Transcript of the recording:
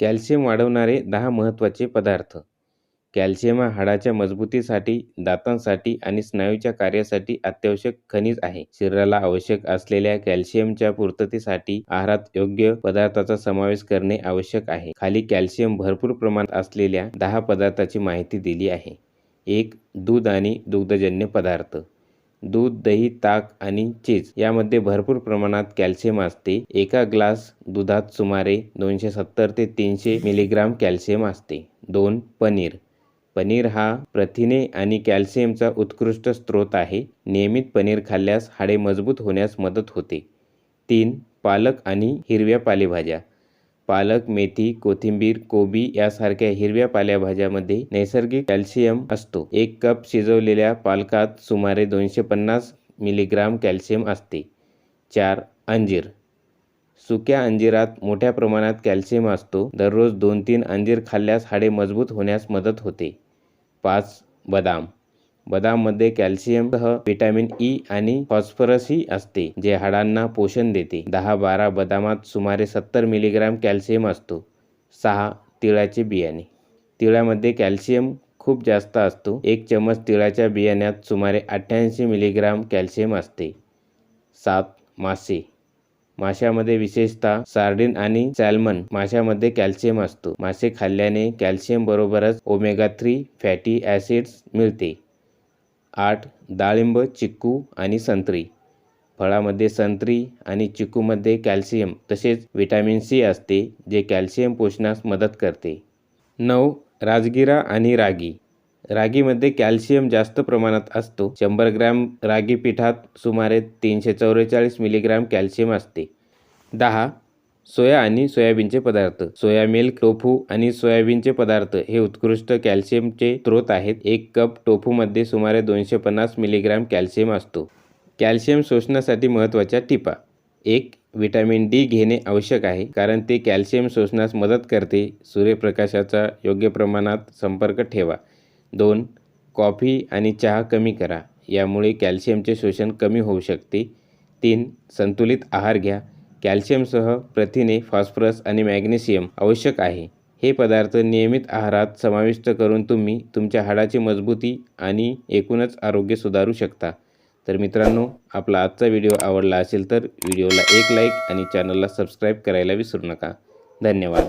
Calcium वाढवणारे दहा महत्त्वाचे पदार्थ. कॅल्शियम हा हाडाच्या मजबूतीसाठी दातांसाठी आणि स्नायूच्या कार्यासाठी अत्यावश्यक खनिज आहे. शरीराला आवश्यक असलेल्या कॅल्शियमच्या पूर्ततेसाठी आहारात योग्य पदार्थाचा समावेश करणे आवश्यक आहे. खाली कॅल्शियम भरपूर प्रमाणात असलेल्या दहा पदार्थाची माहिती दिली आहे. एक दूध आणि दुग्धजन्य पदार्थ. दूध दही ताक आणि चीज यामध्ये भरपूर प्रमाणात कॅल्शियम असते. एका ग्लास दुधात सुमारे दोनशे सत्तर ते तीनशे मिलीग्राम कॅल्शियम असते. दोन पनीर. पनीर हा प्रथिने आणि कॅल्शियमचा उत्कृष्ट स्रोत आहे. नियमित पनीर खाल्ल्यास हाडे मजबूत होण्यास मदत होते. तीन पालक आणि हिरव्या पालेभाज्या. पालक मेथी कोथिंबीर कोबी यासारख्या हिरव्या पालेभाज्यामध्ये नैसर्गिक कॅल्शियम असतो. एक कप शिजवलेल्या पालकात सुमारे दोनशे पन्नास मिलीग्राम कॅल्शियम असते. चार अंजीर. सुक्या अंजिरात मोठ्या प्रमाणात कॅल्शियम असतो. दररोज दोन तीन अंजीर खाल्ल्यास हाडे मजबूत होण्यास मदत होते. पाच बदाम. बदाममध्ये कॅल्शियमसह व्हिटॅमिन ई आणि फॉस्फरसही असते जे हाडांना पोषण देते. दहा बारा बदामात सुमारे सत्तर मिलीग्राम कॅल्शियम असतो. सहा तिळाचे बियाणे. तिळामध्ये कॅल्शियम खूप जास्त असतो. एक चमच तिळाच्या बियाण्यात सुमारे अठ्ठ्याऐंशी मिलीग्राम कॅल्शियम असते. सात मासे. माशामध्ये विशेषतः सार्डिन आणि सॅल्मन माशामध्ये कॅल्शियम असतो. मासे खाल्ल्याने कॅल्शियम बरोबरच ओमेगा थ्री फॅटी ॲसिड्स मिळते. आठ डाळिंब चिक्कू आणि संत्री. फळामध्ये संत्री आणि चिक्कूमध्ये कॅल्शियम तसेच व्हिटॅमिन सी असते जे कॅल्शियम पोषणास मदत करते. नऊ राजगिरा आणि रागी. रागीमध्ये कॅल्शियम जास्त प्रमाणात असतो. शंभर ग्रॅम रागी पिठात सुमारे तीनशे चौवेचाळीस मिलीग्राम कॅल्शियम असते. दहा सोया आणि सोयाबीनचे पदार्थ सोया मिल्क टोफू आणि सोयाबीनचे पदार्थ हे उत्कृष्ट कॅल्शियमचे स्रोत आहेत. एक कप टोफूमध्ये सुमारे दोनशे पन्नास मिलीग्राम कॅल्शियम असतो. कॅल्शियम शोषणासाठी महत्त्वाच्या टिपा. एक व्हिटॅमिन डी घेणे आवश्यक आहे कारण ते कॅल्शियम शोषण्यास मदत करते. सूर्यप्रकाशाचा योग्य प्रमाणात संपर्क ठेवा. दोन कॉफी आणि चहा कमी करा यामुळे कॅल्शियमचे शोषण कमी होऊ शकते. तीन संतुलित आहार घ्या. कॅल्शियमसह प्रथिने फॉस्फरस आणि मॅग्नेशियम आवश्यक आहे. हे पदार्थ नियमित आहारात समाविष्ट करून तुम्ही तुमच्या हाडाची मजबूती आणि एकूणच आरोग्य सुधारू शकता. तर मित्रांनो आपला आजचा व्हिडिओ आवडला असेल तर व्हिडिओला एक लाईक आणि चॅनलला सबस्क्राईब करायला विसरू नका. धन्यवाद.